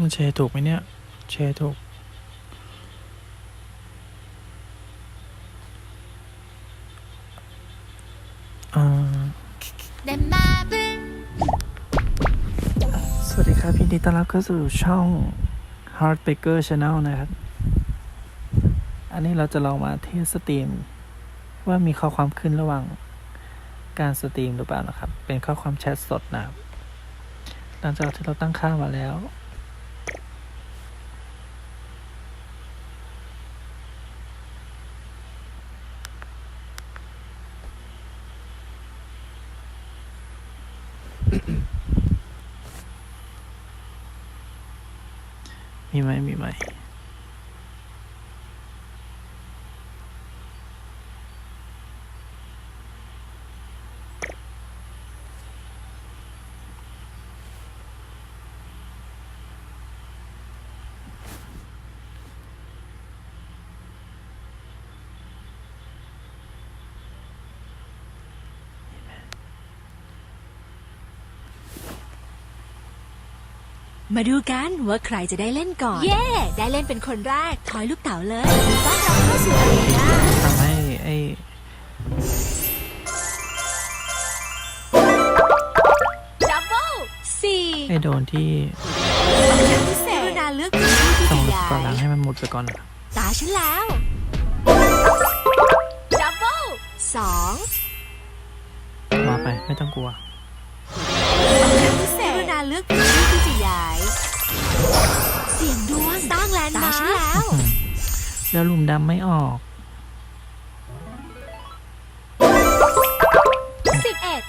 มันแชร์ถูกไหมเนี่ย แชร์ถูก อ่า 내 맘을 สวัสดีครับยินดีต้อนรับเข้าสู่ช่อง Heart Baker Channel นะครับ อันนี้เราจะลองมาเทสสตรีม ว่ามีข้อความขึ้นระหว่างการสตรีมหรือเปล่านะครับ เป็นข้อความแชทสดนะครับ หลังจากที่เราตั้งค่ามาแล้ว มีไหมมีไหม มาดูกันว่าใครจะได้เล่นก่อน เย่ได้เล่นเป็นคนแรกถอยลูกเต๋าเลยต้อนรับเข้าสู่อารีนาทำให้ไอ้ดับเบิลสี่ไอ้โดนที่พิเศษกรุณาเลือกพื้นที่ที่ต้องจะลดย้าก่อนหลังยให้มันหมดไปก่อนนะครับตาฉันแล้วดับเบิลสองมาไปไม่ต้องกลัวพิ เศษกรุณาเลือกพื้นที่ที่จะย้าย เสียงดวงสร้างแลนด์มาร์คตาฉันแล้ว แล้วหลุมดำไม่ออกสิบเอ็ด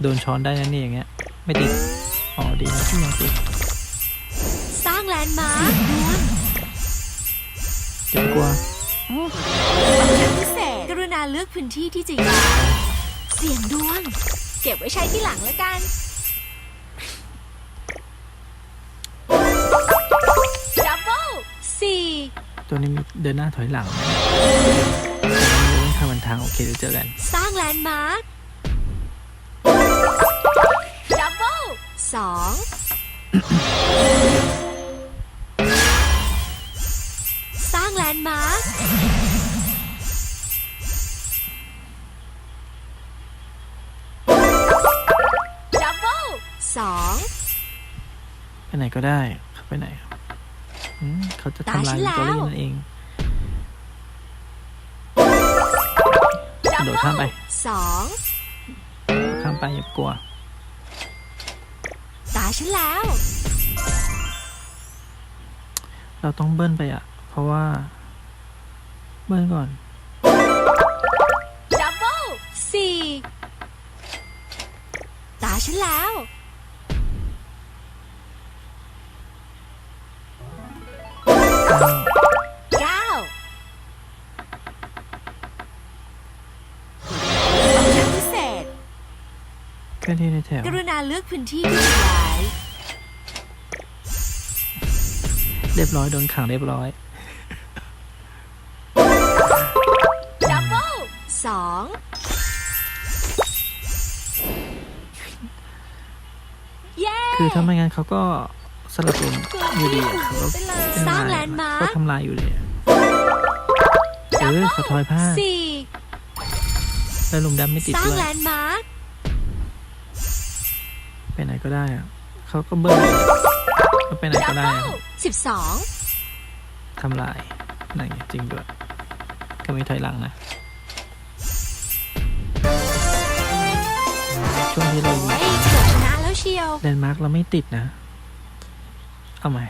โดนช้อนได้นะนี่อย่างเงี้ย ไม่ติดอ๋อดีนะที่ยังติดสร้างแลนด์มาร์คดวงเจ็บกลัวพิเศษกรุณาเลือกพื้นที่ที่จะย้าย เสียงดวง เก็บไว้ใช้ที่หลังแล้วกัน ดับเบิลสี่ตัวนี้มีเดินหน้าถอยหลังนะไม่รู้ทางมันทางโอเคเดี๋ยวเจอกัน สร้างแลนด์มาร์คดับเบิลสองสร้างแลนด์มาร์ค สองไปไหนก็ได้เขาไปไหนครับอืมเขาจะทำลายตาฉันตัวแล้วเล่นนั่นเองกดัระบโดดเบิข้ามไปลสองข้ามไปอย่ากลัว ตาฉันแล้ว เราต้องเบิ้ลไปอะ เพราะว่า เบิ้ลก่อนดับเบิลสี่ตาฉันแล้ว เคลื่อนที่ในแถวกรุณาเลือกพื้นที่ที่จะย้ายเรียบร้อยโดนขังเรียบร้อยดับเบิลสองเย้คือถ้าไม่งั้นเขาก็สลับลงอยู่ดีอะเขาก็ไปเลยเป็นสร้างลายแลนด์มาก็ร์คทำลายอยู่เลยอะเออเขาทอยผ้าสี่แล้วหลุมดำไม่ติดสร้างด้วย แลนด์มาร์ค ไปไหนก็ได้อะเขาก็เบิ้ลก็ไปไหนดัก็บได้เบิอะลสิบสองทำลายนั่นไงจริงด้วย ก็ไม่ถอยหลังนะ ช่วงที่เราอยู่เฮ้ยเกือบชนะแล้วเชียวแลนด์มาร์กเราไม่ติดนะ เอาใหม่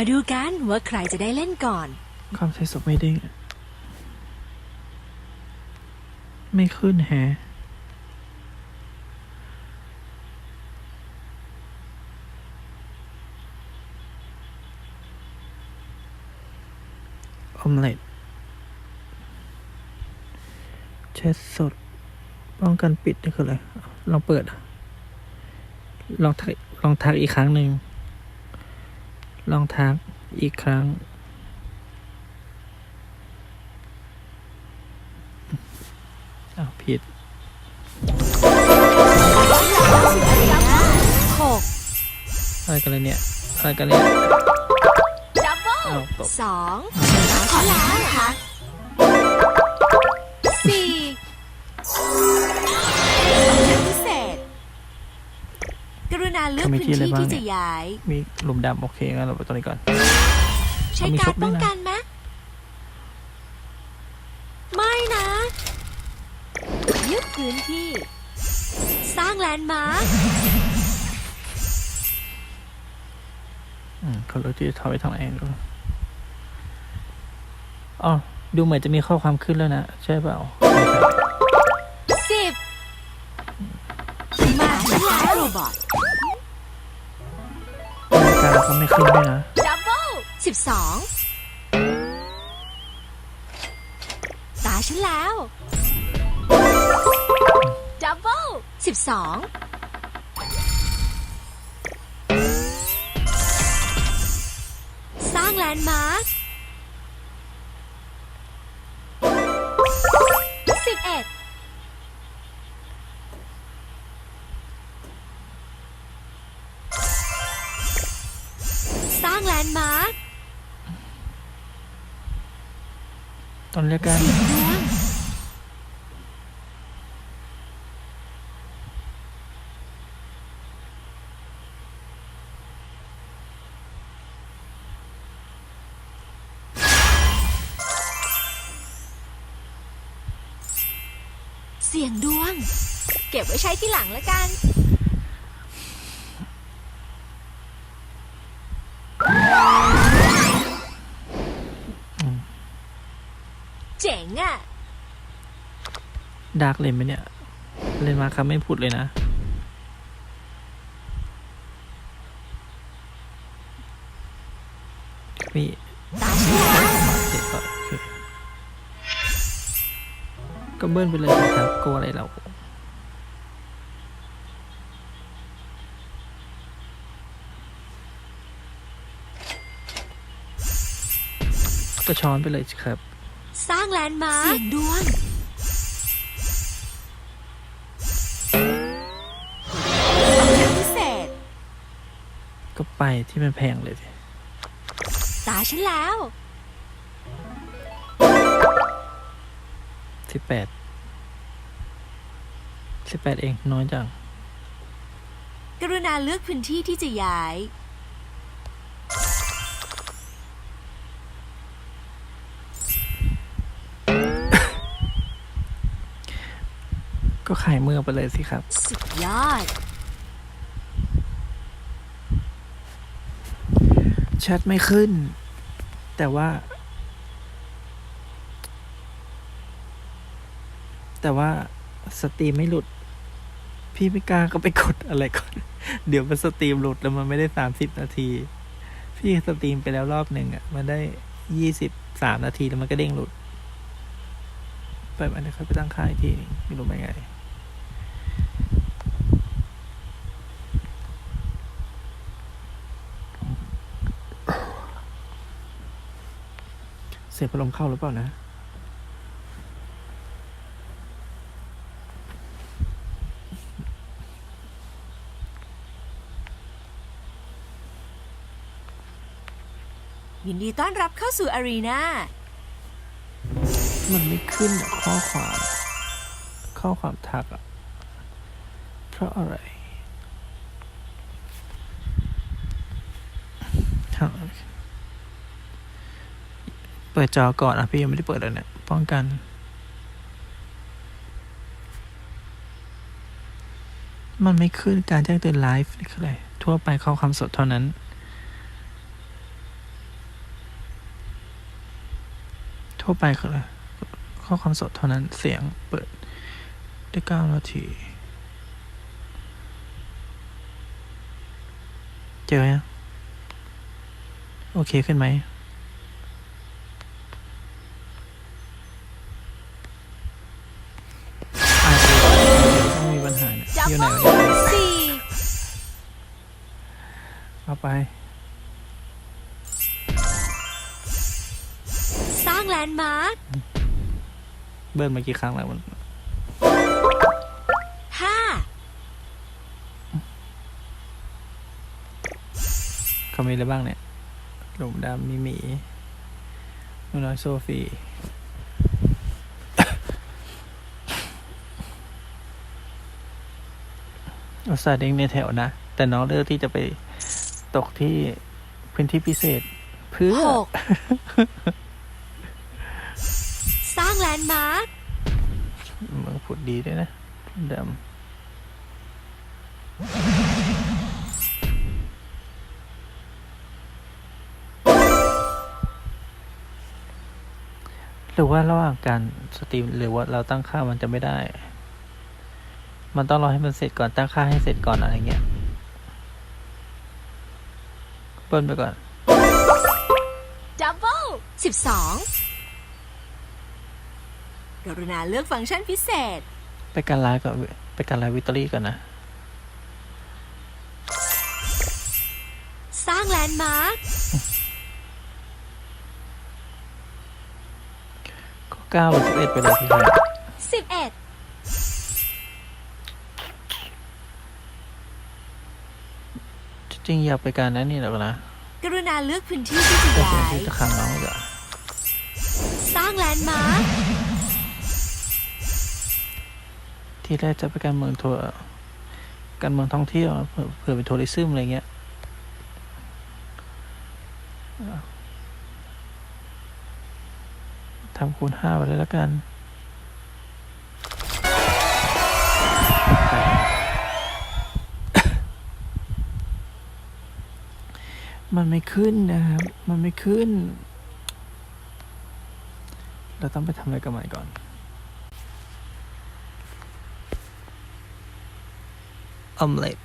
มาดูกันว่าใครจะได้เล่นก่อน ความใช้ศพไม่เด้งอะไม่ขึ้นแฮะออมเล็ตแชทสด ป้องกันปิดนี่คืออะไร ลองเปิด ลองทักลองทักอีกครั้งหนึ่ง ลองทักอีกครั้ง อ้าวผิด หกอะไรกันเลยเนี่ย อะไรกันเนี่ยดับเบิลอ้าวตก สองขอแล้วนะคะสี่ กรุณาเลือกทำไมพื้นที่อะไรที่บ้างที่เนี่ยจะย้าย มีหลุมดำโอเคงั้นเราไปตรงนี้ก่อน ใช้มีการชุรบด้วยนะป้องกันไหมไม่นะยึดพื้นที่ สร้างแลนด์มาร์คอืมเขารู้ที่จะทำไปทางไหนดูอ๋อดูเหมือนจะมีข้อความขึ้นแล้วนะ ใช่เปล่าไม่ใช่สิบมาที่แล้วโรบอทนาฬิ ก็ไม่ขึ้นด้วยนะดับเบิลสิบสองตาฉันแล้วดับเบิลสิบสองสร้างแลนด์มาร์ค อนเรียกกันเสียงดวง เก็บไว้ใช้ที่หลังแล้วกัน ดาร์กเลนไหมเนี่ย เล่นมาครับไม่พูดเลยนะ มีตาฉันแล้วมาเสร็จก็โอเคก็เบิ้ลไปเลยสิครับกลัวอะไรเราก็ช้อนไปเลยสิครับ สร้างแลนด์มาร์คเสียงดวง ไปที่มันแพงเลยสิตาฉันแล้ว สิบแปด สิบแปดเองน้อยจัง กรุณาเลือกพื้นที่ที่จะย้าย ก็ขายเมื่อไปเลยสิครับ สุดยอด ชทไม่ขึ้น แต่ว่า แต่ว่าสตรีมไม่หลุด พี่ไม่กล้าก็ไปกดอะไรก่อน เดี๋ยวมันสตรีมหลุดแล้วมันไม่ได้สามสิบนาที พี่สตรีมไปแล้วรอบหนึ่งอะ มันได้ยี่สิบสามนาทีแล้วมันก็เด้งหลุดไปมันจะค่อยไปตั้งค่าอีกทีนึงไม่รู้เป็นไง สียบพัดลมเข้าหรือเปล่านะ ยินดีต้อนรับเข้าสู่อารีนามันไม่ขึ้นอะข้อความ ข้อความทักอะเพราะอะไรฮะเปิดจอก่อนอะพี่ยังไม่ได้เปิดเลยเนี่ยป้องกัน มันไม่ขึ้นการแจ้งเตือนไลฟ์นี่คืออะไรทั่วไปข้อความสดเท่านั้น ทั่วไปคืออะไรข้อความสดเท่านั้นเสียงเปิดได้เก้านาทีเจอยังโอเคขึ้นไหม อยู่ไหนเบิลวะเนี่ยสี่เอาไปแลนด์มาร์คเบิ้ลมากี่ครั้งแล้วมันห้าเขามีอะไรบ้างเนี่ยหลุมดำมีหมีหนูน้อยโซฟี อุตส่าห์เด้งในแถวนะ แต่น้องเลือกที่จะไปตกที่พื้นที่พิเศษ เพื่อ หก สร้างแลนด์มาร์คเมืองผุดดีด้วยนะดำหรือว่าระหว่างการสตรีมหรือว่าเราตั้งค่ามันจะไม่ได้ มันต้องรอให้มันเสร็จก่อนตั้งค่าให้เสร็จก่อนอะไรเงี้ยเปิ้ลไปก่อนดับเบิลสิบสองกรุณาเลือกฟังก์ชันพิเศษ ไปการไลฟ์ก่อนไปการไลฟ์วิตตอรี่ก่อนนะ สร้างแลนด์มาร์คก็เก้าหรือสิบเอ็ดไปเลยพี่ชายสิบเอ็ด จริงๆอยากไปการนั้นนี่หรอกนะ กรุณาเลือกพื้นที่ที่จะแต่ย้าเดี๋ยวยที่จะค้างน้องเหรอสร้างแลนด์มาร์คที่แรกจะไปการเมืองทัวร์การเมืองท่องเที่ยวเผื่อเผื่อไปทัวริซึมอะไรเงี้ยทำคูณห้าไปเลยแล้วกัน มันไม่ขึ้นนะครับ มันไม่ขึ้น เราต้องไปทำอะไรกับมันก่อน ออมเล็ต